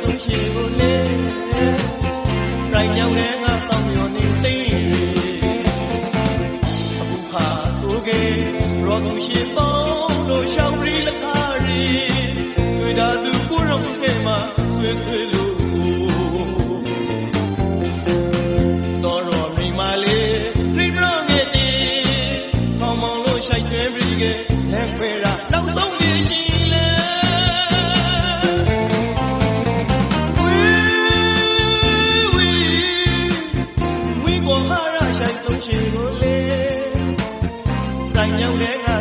ဆုံးရှိဖို့လေရိုင်းရောက်တဲ့ငါဆောင်ရောနေသိအခုခါဆိုကေရောသူရှိဖို့လို့ရှောင်းရီလခါရီတွေ့တာသူကိုရုံထဲမှာဆွေးဆွေးလို့တော်တော်မိမလေးပြိပရောင်းနေတယ်ခေါမောင်လို့ရှိုက်သွင်းပြီးကလမ်းခွေရာ ကိုဟာရရှိုက်ဆုံးရှင်ကိုလေဆိုင်ရောက်တဲ့